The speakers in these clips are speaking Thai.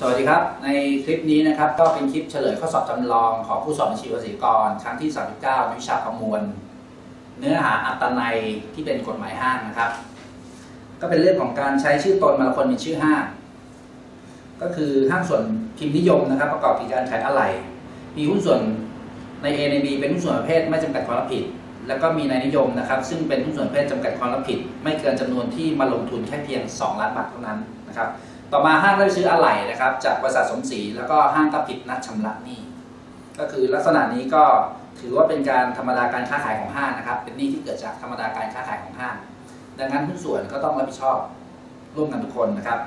สวัสดีครับ ในคลิปนี้นะครับก็เป็นคลิปเฉลยข้อสอบจำลองของผู้สอนบัญชีภาษีกร ครั้งที่ 39ในวิชาประมวล เนื้อหาอัตนัยที่เป็นกฎหมายห้างนะครับ ก็เป็นเรื่องของการใช้ชื่อตนมาละคนเป็นชื่อห้าง ก็คือห้างส่วนพิมพ์นิยมนะครับ ประกอบกิจการขายอะไหล่มีหุ้นส่วนใน A ใน B เป็นหุ้นส่วนประเภทไม่จำกัดความรับผิด แล้วก็มีในนิยมนะครับ ซึ่งเป็นหุ้นส่วนประเภทจำกัดความรับผิด ไม่เกินจำนวนที่มาลงทุนแค่เพียง 2 ล้านบาทเท่านั้นนะครับ ต่อมาห้างได้ซื้ออะไหล่นะครับ จากบริษัทสมศรีแล้วก็ห้างก็ผิดนัดชำระหนี้ ก็คือลักษณะนี้ก็ถือว่าเป็นการธรรมดาการค้าขายของห้างนะครับ เป็นหนี้ที่เกิดจากธรรมดาการค้าขายของห้าง ดังนั้นหุ้นส่วนก็ต้องรับผิดชอบร่วมกันทุกคนนะครับ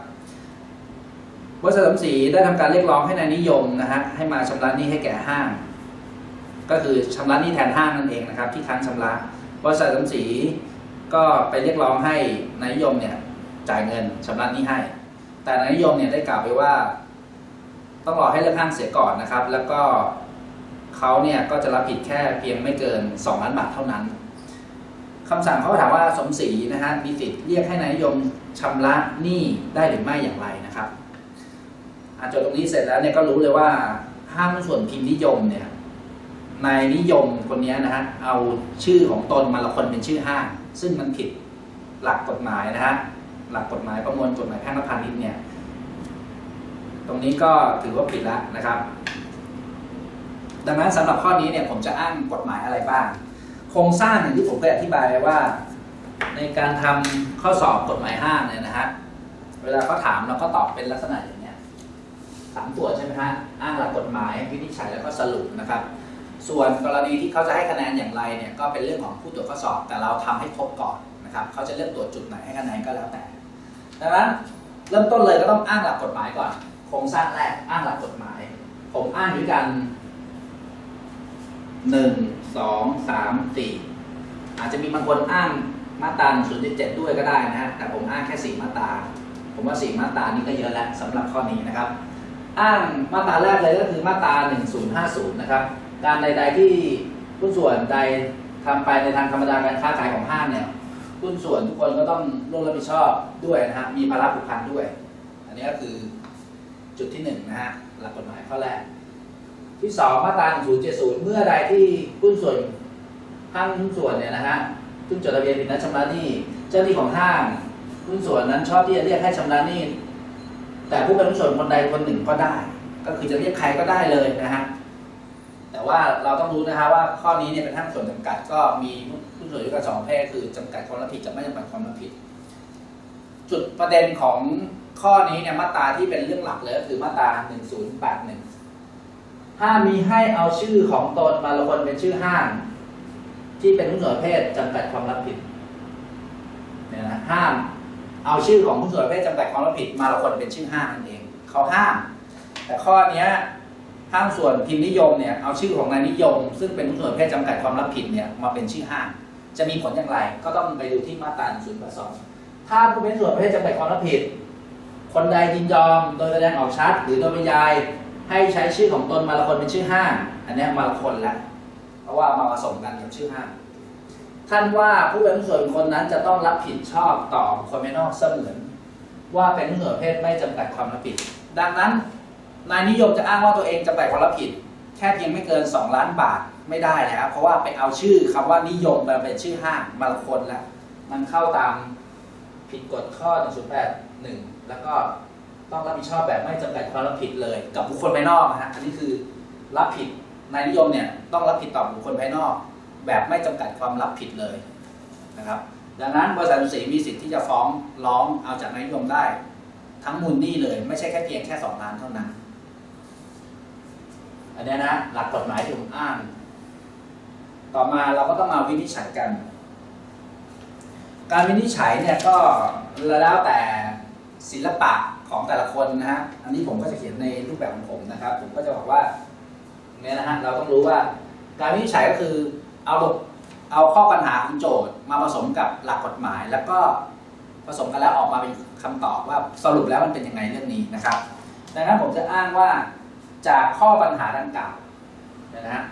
บริษัทสมศรีได้ทำการเรียกร้องให้นายนิยมนะฮะให้มาชำระหนี้ให้แก่ห้าง ก็คือชำระหนี้แทนห้างนั่นเองนะครับที่ค้างชำระบริษัทสมศรีก็ไปเรียกร้องให้นายนิยมเนี่ยจ่ายเงินชำระหนี้ให้ แต่นายนิยมเนี่ยได้กล่าวไปว่า ต้องรอให้เลิกห้างเสียก่อนนะครับ แล้วก็เขาเนี่ยก็จะรับผิดแค่เพียงไม่เกิน 2 ล้านบาทเท่านั้นคำสั่งเขาถามว่าสมศรีนะฮะมีสิทธิ์เรียกให้นายนิยมชำระหนี้ได้หรือไม่อย่างไรนะครับอาจจดตรงนี้เสร็จแล้วเนี่ยก็รู้เลยว่าห้างส่วนพิมพ์นิยมเนี่ยนายนิยมคนนี้นะฮะเอาชื่อของตนมาละคนเป็นชื่อห้าง ซึ่งมันผิดหลักกฎหมายนะฮะ หลักกฎหมายประมวลกฎหมายแพ่งและพาณิชย์เนี่ย ตรงนี้ก็ถือว่าผิดแล้วนะครับ ดังนั้นสำหรับข้อนี้เนี่ยผมจะอ้างกฎหมายอะไรบ้าง โครงสร้างอย่างที่ผมเคยอธิบายไว้ว่า ในการทำข้อสอบกฎหมายห้าเนี่ยนะฮะเวลาเขาถามเราก็ตอบเป็นลักษณะอย่างเนี้ยสามตัวใช่ไหมฮะอ้างหลักกฎหมายวินิจฉัยแล้วก็สรุปนะครับส่วนกรณีที่เขาจะให้คะแนนอย่างไรเนี่ยก็เป็นเรื่องของผู้ตรวจข้อสอบ แต่เราทำให้ครบก่อน นะครับเขาจะเลือกตรวจจุดไหนให้คะแนนก็แล้วแต่ดังนั้นเริ่มต้นเลยก็ต้องอ้างหลักกฎหมายก่อน โครงสร้างแรกอ้างหลักกฎหมาย ผมอ้างด้วยกันหนึ่งสองสามสี่อาจจะมีบางคนอ้างมาตรา0.7ด้วยก็ได้นะฮะแต่ผมอ้างแค่สี่มาตราผมว่าสี่มาตรานี้ก็เยอะแล้วสำหรับข้อนี้นะครับ อ้างมาตราแรกเลยก็คือมาตรา1050นะครับ การใด ๆที่ผู้ส่วนใดทำไปในทางธรรมดาการค้าขายของห้างเนี่ย หุ้นส่วนทุกคนก็ต้องร่วมรับผิดชอบด้วยนะฮะมีภาระผูกพันด้วย อันนี้ก็คือจุดที่หนึ่งนะฮะหลักกฎหมายข้อแรก ที่สองมาตรา1070 เมื่อใดที่หุ้นส่วนห้างหุ้นส่วนเนี่ยนะฮะซึ่งจดทะเบียนผิดนัดชำระหนี้เจ้าหนี้ของห้างหุ้นส่วนนั้นชอบที่จะเรียกให้ชำระหนี้แต่ผู้เป็นหุ้นส่วนคนใดคนหนึ่งก็ได้ ก็คือจะเรียกใครก็ได้เลยนะฮะแต่ว่าเราต้องรู้นะฮะว่าข้อนี้เนี่ยเป็นห้างส่วนจำกัดก็มี หุ้ส่วนด้วยกันสองประเภทคือจำกัดความรับผิดกับไม่จำกัดความรับผิด จุดประเด็นของข้อนี้เนี่ยมาตราที่เป็นเรื่องหลักเลยก็คือมาตรา1081ห้ามีให้เอาชื่อของตนมาละคนเป็นชื่อห้าง ที่เป็นหุ้ส่วนเภทจำกัดความรับผิดเนี่ยนะห้ามเอาชื่อของหุ้ส่วนเภทจำกัดความรับผิด มาละคนเป็นชื่อห้างนั่นเองเขาห้าม แต่ข้อเนี้ยห้างส่วนพิมพ์นิยมเนี่ยเอาชื่อของนายนิยม ซึ่งเป็นหุ้ส่วนประเภทจำกัดความรับผิดเนี่ยมาเป็นชื่อห้าง จะมีผลอย่างไร ก็ต้องไปดูที่มาตรา0ประสองถ้าผู้เป็นส่วนประเภทจำกัดความรับผิด คนใดยินยอมโดยแสดงออกชัด หรือโดยปริยาย ให้ใช้ชื่อของตนมาละคนเป็นชื่อห้างอันนี้มาละคนละเพราะว่ามาผสมกันกับชื่อห้างท่านว่าผู้เป็นส่วนคนนั้นจะต้องรับผิดชอบต่อคนภายนอกเสมือน ว่าเป็นหุ้นส่วนเภทไม่จำกัดความรับผิด ดังนั้น นายนิยมจะอ้างว่าตัวเองจำกัดความรับผิด แค่เพียงไม่เกิน 2 ล้านบาทไม่ได้แล้ว เพราะว่าไปเอาชื่อคำว่านิยมมาเป็นชื่อห้างมาคนแล้ว มันเข้าตามผิดกฎข้อ 108 1 แล้วก็ต้องรับผิดชอบแบบไม่จำกัดความรับผิดเลย กับบุคคลภายนอกนะฮะอันนี้คือรับผิดนายนิยมเนี่ยต้องรับผิดต่อบุคคลภายนอก แบบไม่จำกัดความรับผิดเลยนะครับดังนั้นบริษัทสีมีสิทธิ์ที่จะฟ้องร้องเอาจากนายนิยมได้ ทั้งมูลหนี้เลย ไม่ใช่แค่เพียงแค่สองล้านเท่านั้น อันนี้นะหลักกฎหมายที่ผมอ้าง ต่อมาเราก็ต้องมาวินิจฉัยกัน การวินิจฉัยเนี่ยก็แล้วแต่ศิลปะของแต่ละคนนะฮะ อันนี้ผมก็จะเขียนในรูปแบบของผมนะครับ ผมก็จะบอกว่าเนี่ยนะฮะเราต้องรู้ว่าการวินิจฉัยก็คือเอาเอาข้อปัญหาของโจทย์มาผสมกับหลักกฎหมาย แล้วก็ผสมกันแล้วออกมาเป็นคำตอบว่าสรุปแล้วมันเป็นยังไงเรื่องนี้นะครับ ดังนั้นผมจะอ้างว่า จากข้อปัญหาดังกล่าวเนยนะฮะ